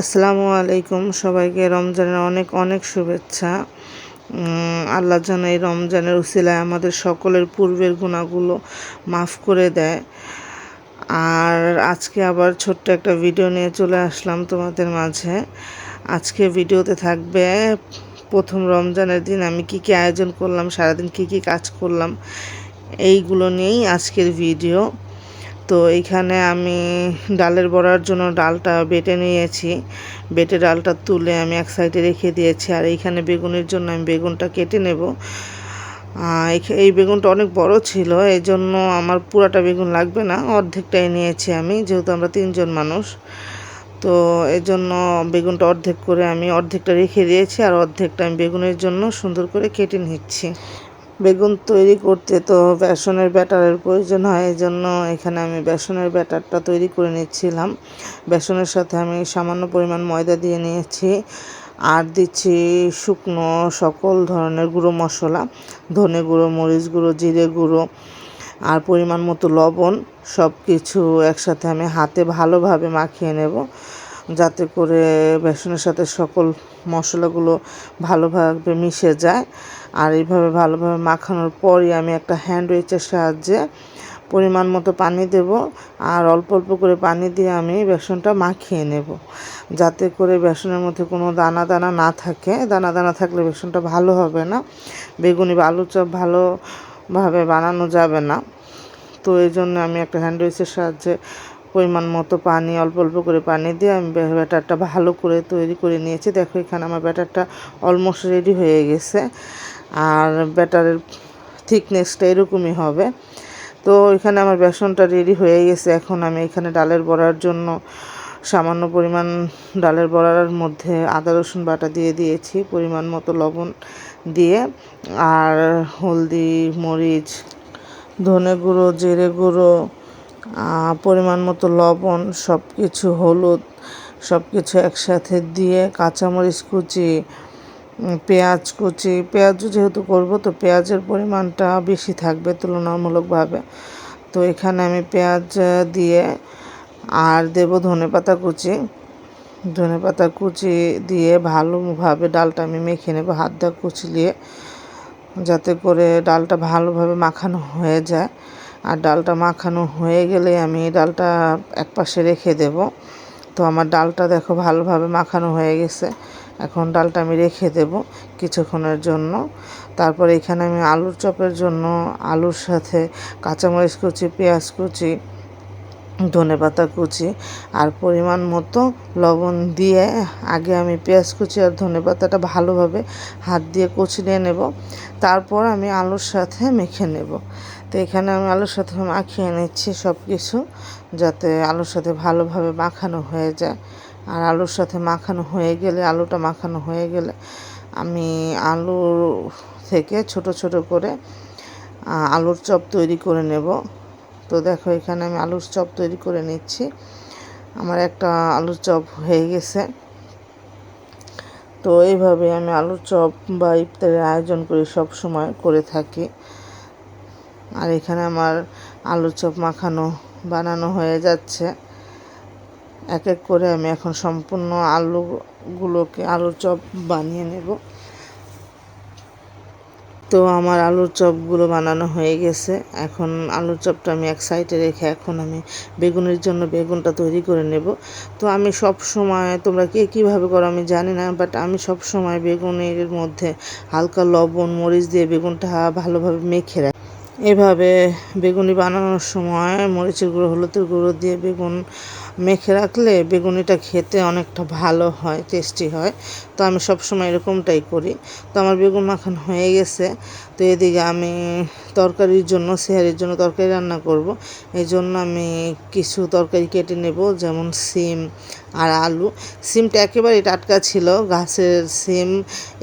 আসসালামু আলাইকুম। সবাইকে রমজানের অনেক অনেক শুভেচ্ছা। আল্লাহ যেন এই রমজানের উসিলায় আমাদের সকলের পূর্বের গুণাগুলো মাফ করে দেয়। আর আজকে আবার ছোট্ট একটা ভিডিও নিয়ে চলে আসলাম তোমাদের মাঝে। আজকে ভিডিওতে থাকবে, প্রথম রমজানের দিন আমি কি কি আয়োজন করলাম, সারাদিন কি কি কাজ করলাম, এইগুলো নিয়েই আজকের ভিডিও। তো এইখানে আমি ডালের বড়ার জন্য ডালটা বেটে নিয়েছি। বেটে ডালটা তুলে আমি এক সাইডে রেখে দিয়েছি আর এইখানে বেগুনের জন্য আমি বেগুনটা কেটে নেব। এই বেগুনটা অনেক বড় ছিল এই জন্য আমার পুরাটা বেগুন লাগবে না, অর্ধেকটাই নিয়েছি আমি, যেহেতু আমরা তিনজন মানুষ। তো এই জন্য বেগুনটা অর্ধেক করে আমি অর্ধেকটা রেখে দিয়েছি আর অর্ধেকটা আমি বেগুনের জন্য সুন্দর করে কেটে নিচ্ছি। বেগুন তৈরি করতে তো বেসনের ব্যাটারের প্রয়োজন হয় এই জন্য এখানে আমি বেসনের ব্যাটারটা তৈরি করে নিচ্ছিলাম। বেসনের সাথে আমি সামান্য পরিমাণ ময়দা দিয়ে নিয়েছি। আর দিচ্ছি শুকনো সকল ধরনের গুঁড়ো মশলা, ধনে গুঁড়ো, মরিচ গুঁড়ো, জিরে গুঁড়ো, আর পরিমাণ মতো লবণ সব কিছু একসাথে আমি হাতে ভালোভাবে মাখিয়ে নেব, যাতে করে বেসনের সাথে সকল মশলাগুলো ভালোভাবে মিশে যায়। আর এইভাবে ভালোভাবে মাখানোর পরই আমি একটা হ্যান্ড উইচের সাহায্যে পরিমাণ মতো পানি দেব আর অল্প অল্প করে পানি দিয়ে আমি বেসনটা মাখিয়ে নেব। যাতে করে বেসনের মধ্যে কোনো দানা দানা না থাকে। দানা দানা থাকলে বেসনটা ভালো হবে না। বেগুনি বা আলু চপ ভালোভাবে বানানো যাবে না। তো এই জন্য আমি একটা হ্যান্ড উইচের সাহায্যে পরিমাণ মতো পানি, অল্প অল্প করে পানি দিয়ে আমি ব্যাটারটা ভালো করে তৈরি করে নিয়েছি। দেখো এখানে আমার ব্যাটারটা অলমোস্ট রেডি হয়ে গেছে। আর ব্যাটারের থিকনেসটা এরকমই হবে। তো এখানে আমার বেসনটা রেডি হয়ে গেছে। এখন আমি এখানে ডালের বড়ার জন্য সামান্য পরিমাণ ডালের বড়ার মধ্যে আদা, রসুন বাটা দিয়ে দিয়েছি, পরিমাণ মতো লবণ দিয়ে। আর হলদি, মরিচ, ধনে গুঁড়ো, জিরে গুঁড়ো পরিমাণ মতো লবণ সব কিছু হলুদ সব কিছু একসাথে দিয়ে কাঁচামরিচ কুচি পেঁয়াজ কুচি, পেঁয়াজও যেহেতু করব, তো পেঁয়াজের পরিমাণটা বেশি থাকবে তুলনামূলকভাবে। তো এখানে আমি পেঁয়াজ দিয়ে আর দেব ধনেপাতা কুচি। ধনেপাতা কুচি দিয়ে ভালোভাবে ডালটা আমি মেখে নেব হাত দিয়ে কুচলিয়ে, যাতে করে ডালটা ভালোভাবে মাখানো হয়ে যায়। আর ডালটা মাখানো হয়ে গেলে আমি ডালটা এক পাশে রেখে দেব। তো আমার ডালটা দেখো ভালোভাবে মাখানো হয়ে গেছে। এখন ডালটা আমি রেখে দেব কিছুক্ষণের জন্য। তারপর এখানে আমি আলুর চপের জন্য আলুর সাথে কাঁচামরিচ কুচি, পেঁয়াজ কুচি ধনেপাতা কুচি আর পরিমাণ মতো লবণ দিয়ে আগে আমি পেঁয়াজ কুচি আর ধনেপাতাটা ভালোভাবে হাত দিয়ে কুচিয়ে নেব। তারপর আমি আলুর সাথে মেখে নেব। তো এখানে আমি আলুর সাথে মাখিয়ে নিচ্ছি সব কিছু যাতে আলুর সাথে ভালোভাবে মাখানো হয়ে যায়। আর আলুর সাথে মাখানো হয়ে গেলে, আলুটা মাখানো হয়ে গেলে আমি আলু থেকে ছোট ছোট করে আলুর চপ তৈরি করে নেব। তো দেখো এখানে আমি আলুর চপ তৈরি করে নিচ্ছি। আমার একটা আলুর চপ হয়ে গেছে। তো এইভাবে আমি আলুর চপ বা ইফতারের আয়োজন করি সব সময় করে থাকি। আর এখানে আমার আলুর চপ মাখানো, বানানো হয়ে যাচ্ছে। এক এক করে আমি এখন সম্পূর্ণ আলুগুলোকে আলুর চপ বানিয়ে নেব। তো আমার আলুর চপগুলো বানানো হয়ে গেছে। এখন আলুর চপটা আমি এক সাইডে রেখে এখন আমি বেগুনের জন্য বেগুনটা তৈরি করে নেব। তো আমি সব সময়, তোমরা কে কীভাবে করো আমি জানি না বাট আমি সব সময় বেগুনের মধ্যে হালকা লবণ, মরিচ দিয়ে বেগুনটা ভালোভাবে মেখে রাখি। এভাবে বেগুনি বানানোর সময় মরিচের গুঁড়ো, হলুদের গুঁড়ো দিয়ে বেগুন মেখে রাখলে বেগুনিটা খেতে অনেকটা ভালো হয় টেস্টি হয়। তো আমি সব সময় এরকমটাই করি। তো আমার বেগুন মাখন হয়ে গেছে। তো এদিকে আমি তরকারির জন্য, সেহারির জন্য তরকারি রান্না করব। এই জন্য আমি কিছু তরকারি কেটে নেব, যেমন সিম আর আলু। সিমটা একেবারে টাটকা ছিল, গাছের সিম।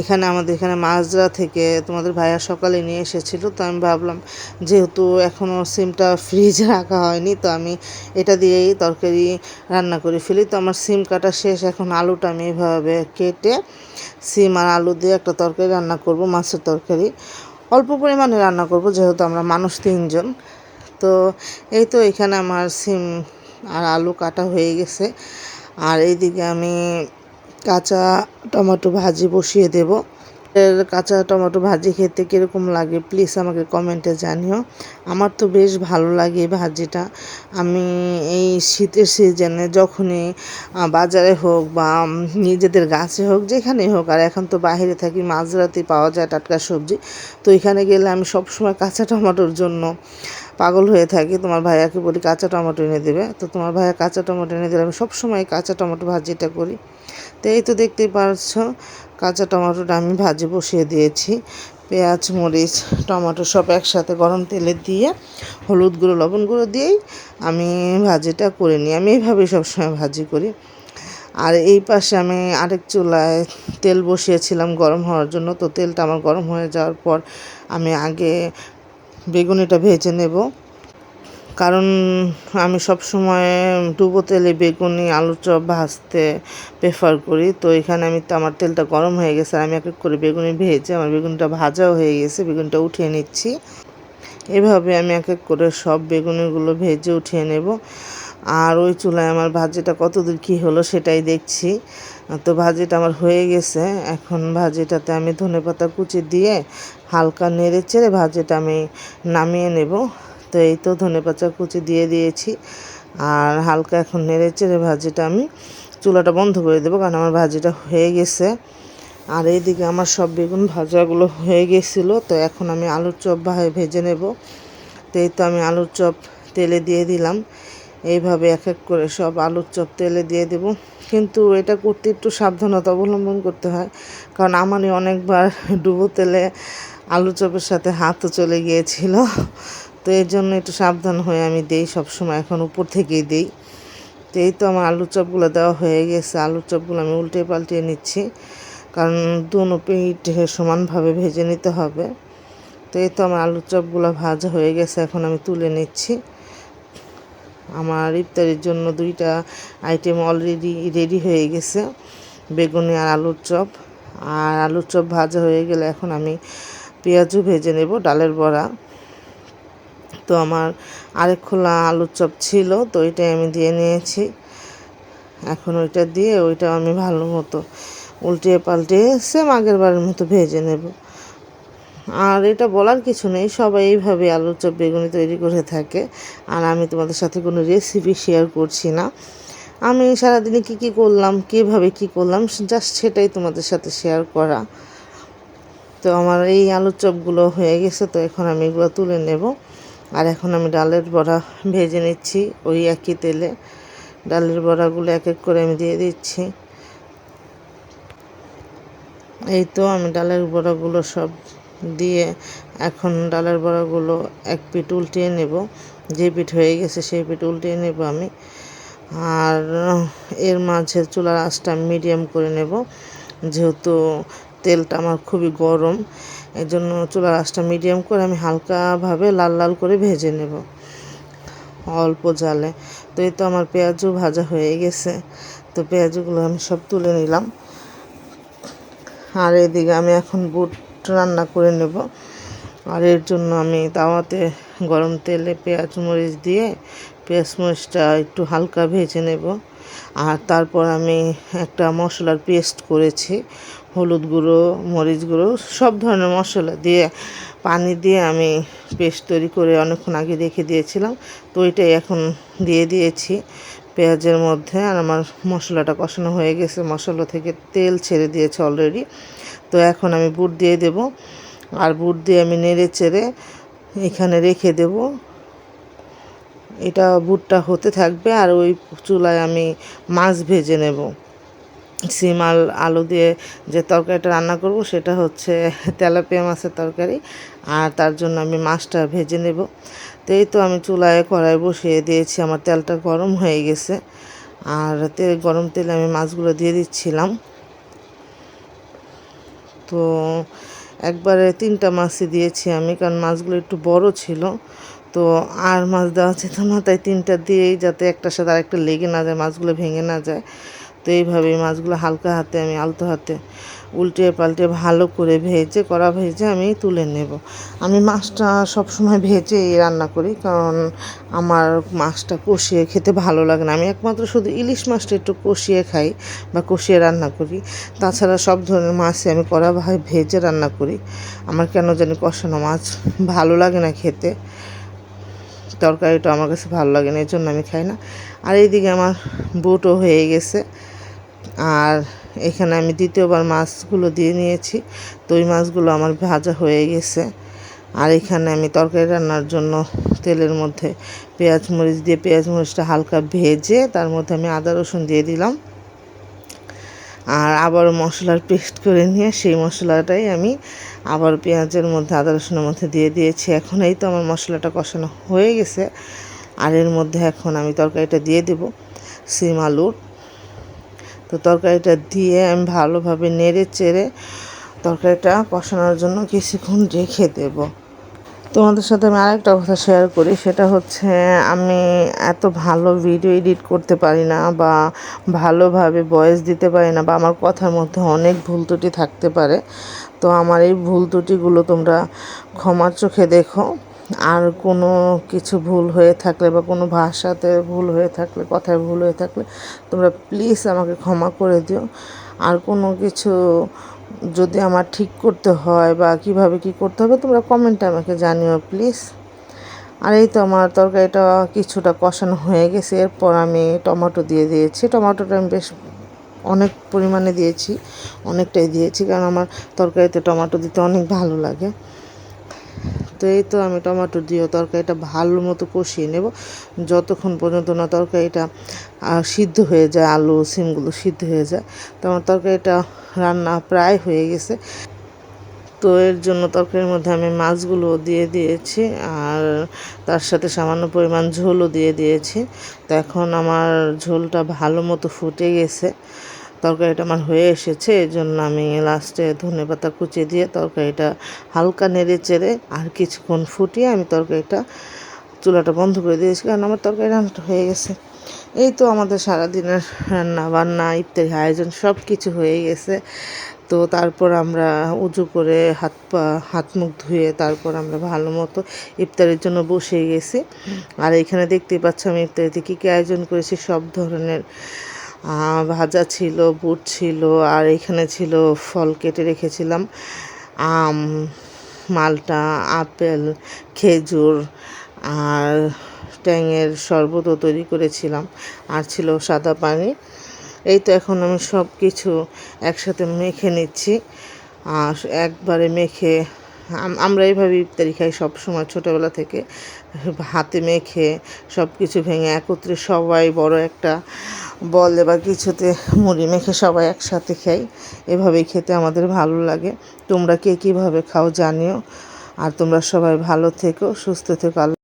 এখানে আমাদের, এখানে মাছরা থেকে তোমাদের ভাইয়া সকালে নিয়ে এসেছিল, তো আমি ভাবলাম যেহেতু এখনও সিমটা ফ্রিজে রাখা হয়নি, তো আমি এটা দিয়েই তরকারি রান্না করে ফেলি। তো আমার সিম কাটা শেষ, এখন আলুটা আমি এভাবে কেটে সিম আর আলু দিয়ে একটা তরকারি রান্না করব, মাছের তরকারি। অল্প পরিমাণে রান্না করব, যেহেতু আমরা মানুষ তিনজন। তো এই তো এখানে আমার সিম আর আলু কাটা হয়ে গেছে। আর এইদিকে আমি কাঁচা টমেটো ভাজি বসিয়ে দেবো। এর কাঁচা টমেটো ভাজি খেতে কীরকম লাগে প্লিজ আমাকে কমেন্টে জানিও। আমার তো বেশ ভালো লাগে এই ভাজিটা। আমি এই শীতের সিজনে যখনই বাজারে হোক বা নিজেদের গাছে হোক, যেখানেই হোক, আর এখন তো বাহিরে থাকি, মাঝরাতে পাওয়া যায় টাটকা সবজি, তো এখানে গেলে আমি সবসময় কাঁচা টমেটোর জন্য পাগল হয়ে থাকি, তোমার ভাইয়াকে বলি কাঁচা টমেটো এনে দেবে। তো তোমার ভাইয়া কাঁচা টমেটো এনে দিলে আমি সবসময় কাঁচা টমেটো ভাজিটা করি। তো এই তো দেখতেই পারছ, কাঁচা টমেটোটা আমি ভাজি বসিয়ে দিয়েছি। পেঁয়াজ, মরিচ, টমেটো সব একসাথে গরম তেলে দিয়ে, হলুদ গুঁড়ো, লবণ গুঁড়ো দিয়েই আমি ভাজিটা করে নিই। আমি এইভাবেই সবসময় ভাজি করি। আর এই পাশে আমি আরেক চুলায় তেল বসিয়েছিলাম গরম হওয়ার জন্য। তো তেলটা আমার গরম হয়ে যাওয়ার পর আমি আগে বেগুনিটা ভেজে নেব। কারণ আমি সব সময় ডুবো তেলে বেগুনি আলু চপ ভাজতে প্রেফার করি। তো এখানে আমি আমার তেলটা গরম হয়ে গেছে আর আমি এক এক করে বেগুনি ভেজে আমার বেগুনটা ভাজাও হয়ে গেছে, বেগুনটা উঠিয়ে নিচ্ছি। এভাবে আমি এক এক করে সব বেগুনিগুলো ভেজে উঠিয়ে নেব। আর ওই চুলায় আমার ভাজিটা কতদূর কী হলো সেটাই দেখছি। তো ভাজিটা আমার হয়ে গেছে। এখন ভাজিটাতে আমি ধনেপাতা কুচি দিয়ে হালকা নেড়ে চেড়ে ভাজিটা আমি নামিয়ে নেব। তো এই তো ধনেপাতা কুচি দিয়ে দিয়েছি। আর হালকা এখন নেড়ে চেড়ে ভাজিটা আমি চুলাটা বন্ধ করে দেবো কারণ আমার ভাজিটা হয়ে গেছে। আর এইদিকে আমার সব বেগুন ভাজাগুলো হয়ে গেছিল। তো এখন আমি আলুর চপ ভেজে নেব। তো এই তো আমি আলুর চপ তেলে দিয়ে দিলাম। এইভাবে এক এক করে সব আলুর চপ তেলে দিয়ে দেব। কিন্তু এটা করতে একটু সাবধানতা অবলম্বন করতে হয়। কারণ আমারই অনেকবার ডুবো তেলে আলু চপের সাথে হাতও চলে গিয়েছিল। তো এর জন্য একটু সাবধান হয়ে আমি দেই, সবসময় এখন উপর থেকেই দিই। তো এই তো আমার আলুর চপগুলো দেওয়া হয়ে গেছে। আলুর চপগুলো আমি উল্টে পাল্টিয়ে নিচ্ছি। কারণ দুনো পিঠ সমানভাবে ভেজে নিতে হবে। তো এই তো আমার আলুর চপগুলো ভাজা হয়ে গেছে। এখন আমি তুলে নিচ্ছি। আমার ইফতারির জন্য দুইটা আইটেম অলরেডি রেডি হয়ে গেছে, বেগুনি আর আলুর চপ। আর আলুর চপ ভাজা হয়ে গেলে এখন আমি পেঁয়াজও ভেজে নেব, ডালের বড়া। তো আমার আরেক খোলা আলুর চপ ছিল, তো ওইটাই আমি দিয়ে নিয়েছি। এখন ওইটা দিয়ে ওইটা আমি ভালো মতো উল্টিয়ে পাল্টে সেম আগের বারের মতো ভেজে নেব। আর এটা বলার কিছু নেই, সবাই এইভাবে আলুর চপ বেগুনি তৈরি করে থাকে। আর আমি তোমাদের সাথে কোনো রেসিপি শেয়ার করছি না। আমি সারাদিনে কী কী করলাম, কীভাবে কী করলাম জাস্ট সেটাই তোমাদের সাথে শেয়ার করা। তো আমার এই আলুর চপগুলো হয়ে গেছে, তো এখন আমি এগুলো তুলে নেব। আর এখন আমি ডালের বড়া ভেজে নিচ্ছি ওই একই তেলে। ডালের বড়াগুলো এক এক করে আমি দিয়ে দিচ্ছি। এই তো আমি ডালের বড়াগুলো সব দিয়ে এখন ডালের বড়াগুলো এক পিঠ উল্টিয়ে নেব। যে পিঠ হয়ে গেছে সেই পিঠ উল্টিয়ে নেব আমি। আর এর মাঝে চুলার আঁচটা মিডিয়াম করে নেব। যেহেতু তেলটা আমার খুবই গরম এই জন্য চুলার আঁচটা মিডিয়াম করে আমি হালকাভাবে লাল লাল করে ভেজে নেব অল্প জালে। তো এই তো আমার পেঁয়াজও ভাজা হয়ে গেছে। তো পেঁয়াজগুলো আমি সব তুলে নিলাম। আর এদিকে আমি এখন বুট রান্না করে নেব। আর এর জন্য আমি তাওয়াতে গরম তেলে পেঁয়াজ মরিচ দিয়ে পেঁয়াজ মরিচটা একটু হালকা ভেজে নেব। আর তারপর আমি একটা মশলার পেস্ট করেছি, হলুদ গুঁড়ো, মরিচ গুঁড়ো, সব ধরনের মশলা দিয়ে, পানি দিয়ে আমি পেস্ট তৈরি করে অনেকক্ষণ আগে রেখে দিয়েছিলাম। তো ওইটাই এখন দিয়ে দিয়েছি পেঁয়াজের মধ্যে। আর আমার মশলাটা কষানো হয়ে গেছে, মশলা থেকে তেল ছেড়ে দিয়েছে অলরেডি। তো এখন আমি বুট দিয়ে দেব। আর বুট দিয়ে আমি নেড়ে চেড়ে এখানে রেখে দেব। এটা বুটটা হতে থাকবে আর ওই চুলায় আমি মাছ ভেজে নেব। সিম আল আলু দিয়ে যে তরকারিটা রান্না করব সেটা হচ্ছে তেলাপিয়া মাছের তরকারি। আর তার জন্য আমি মাছটা ভেজে নেব। তো এই তো আমি চুলায় কড়াই বসিয়ে দিয়েছি। আমার তেলটা গরম হয়ে গেছে। আর তেল গরম তেলে আমি মাছগুলো দিয়ে দিচ্ছিলাম। তো একবারে তিনটা মাছই দিয়েছি আমি, কারণ মাছগুলো একটু বড় ছিল। তো আর মাছ দেওয়া যেত না তাই তিনটা দিয়েই যাতে একটার সাথে আরেকটা লেগে না যায়, মাছগুলো ভেঙে না যায়। তো এইভাবে মাছগুলো হালকা হাতে আমি আলতো হাতে উল্টে পাল্টে ভালো করে ভেজে, কড়া ভেজে আমি তুলে নেব। আমি মাছটা সবসময় ভেজেই রান্না করি কারণ আমার মাছটা কষিয়ে খেতে ভালো লাগে না। আমি একমাত্র শুধু ইলিশ মাছটা একটু কষিয়ে খাই বা কষিয়ে রান্না করি। তাছাড়া সব ধরনের মাছই আমি ভাই ভেজে রান্না করি। আমার কেন জানি কষানো মাছ ভালো লাগে না খেতে। তরকারিটা আমার কাছে ভালো লাগে না এই জন্য আমি খাই না। আর এইদিকে আমার বুটও হয়ে গেছে। আর এখানে আমি দ্বিতীয়বার মাছগুলো দিয়ে নিয়েছি। তো ওই মাছগুলো আমার ভাজা হয়ে গেছে। আর এখানে আমি তরকারি রান্নার জন্য তেলের মধ্যে পেঁয়াজ মরিচ দিয়ে পেঁয়াজ মরিচটা হালকা ভেজে তার মধ্যে আমি আদা রসুন দিয়ে দিলাম। আর আবার মশলার পেস্ট করে নিয়ে সেই মশলাটাই আমি আবার পেঁয়াজের মধ্যে আদা রসুনের মধ্যে দিয়ে দিয়েছি। এখন এই তো আমার মশলাটা কষানো হয়ে গেছে। আর এর মধ্যে এখন আমি তরকারিটা দিয়ে দেব। সিম আলুর তো তরকারিটা দিয়ে আমি ভালোভাবে নেড়ে চেড়ে তরকারিটা কষানোর জন্য কিছুক্ষণ রেখে দেব। তোমাদের সাথে আমি আরেকটা কথা শেয়ার করি, সেটা হচ্ছে আমি এত ভালো ভিডিও এডিট করতে পারি না বা ভালোভাবে ভয়েস দিতে পারি না বা আমার কথার মধ্যে অনেক ভুল ত্রুটি থাকতে পারে। তো আমার এই ভুল ত্রুটিগুলো তোমরা ক্ষমার চোখে দেখো। আর কোনো কিছু ভুল হয়ে থাকলে বা কোনো ভাষাতে ভুল হয়ে থাকলে, কথায় ভুল হয়ে থাকলে তোমরা প্লিজ আমাকে ক্ষমা করে দিও। আর কোনো কিছু যদি আমার ঠিক করতে হয় বা কীভাবে কি করতে হবে তোমরা কমেন্টে আমাকে জানিও প্লিজ আর এই তো আমার তরকারিটা কিছুটা কষানো হয়ে গেছে, এরপর আমি টমেটো দিয়ে দিয়েছি। টমেটোটা আমি বেশ অনেক পরিমাণে দিয়েছি, অনেকটাই দিয়েছি, কারণ আমার তরকারিতে টমেটো দিতে অনেক ভালো লাগে। তো এই তো আমি টমেটো দিয়ে তরকারিটা ভালো মতো কষিয়ে নেব। যতক্ষণ পর্যন্ত না তরকারিটা সিদ্ধ হয়ে যায়, আলু সিমগুলো সিদ্ধ হয়ে যায়, তো আমার তরকারিটা রান্না প্রায় হয়ে গেছে। তো এর জন্য তরকারির মধ্যে আমি মাছগুলো দিয়ে দিয়েছি আর তার সাথে সামান্য পরিমাণ ঝোলও দিয়ে দিয়েছি। তো এখন আমার ঝোলটা ভালো মতো ফুটে গেছে। তরকারিটা আমার হয়ে এসেছে এই জন্য আমি লাস্টে ধনে পাতা কুচিয়ে দিয়ে তরকারিটা হালকা নেড়ে চেড়ে আর কিছুক্ষণ ফুটিয়ে আমি তরকারিটা চুলাটা বন্ধ করে দিয়েছি, কারণ আমার তরকারি রান্নাটা হয়ে গেছে। এই তো আমাদের সারাদিনের রান্না বান্না ইত্যাদি আয়োজন সব কিছু হয়ে গেছে। তো তারপর আমরা উজু করে হাত পা, হাত মুখ ধুয়ে তারপর আমরা ভালো মতো ইফতারের জন্য বসে গেছি। আর এখানে দেখতেই পাচ্ছ আমি ইফতারিতে কী কী আয়োজন করেছি, সব ধরনের ভাজা ছিল, বুট ছিল, আর এখানে ছিল ফল কেটে রেখেছিলাম। আম, মালটা, আপেল, খেজুর আর ট্যাঙের শরবতও তৈরি করেছিলাম, আর ছিল সাদা পানি। এই তো এখন আমি সব কিছু একসাথে মেখে নিচ্ছি। আর একবারে মেখে আমরা এইভাবে ইফতারি খাই সব সময় ছোটোবেলা থেকে। হাতে মেখে সব কিছু ভেঙে একত্রে সবাই বড় একটা বলে বা কিছুতে মুড়ি মেখে সবাই একসাথে খাই। এভাবেই খেতে আমাদের ভালো লাগে। তোমরা কে কীভাবে খাও জানিও। আর তোমরা সবাই ভালো থেকো, সুস্থ থেকো।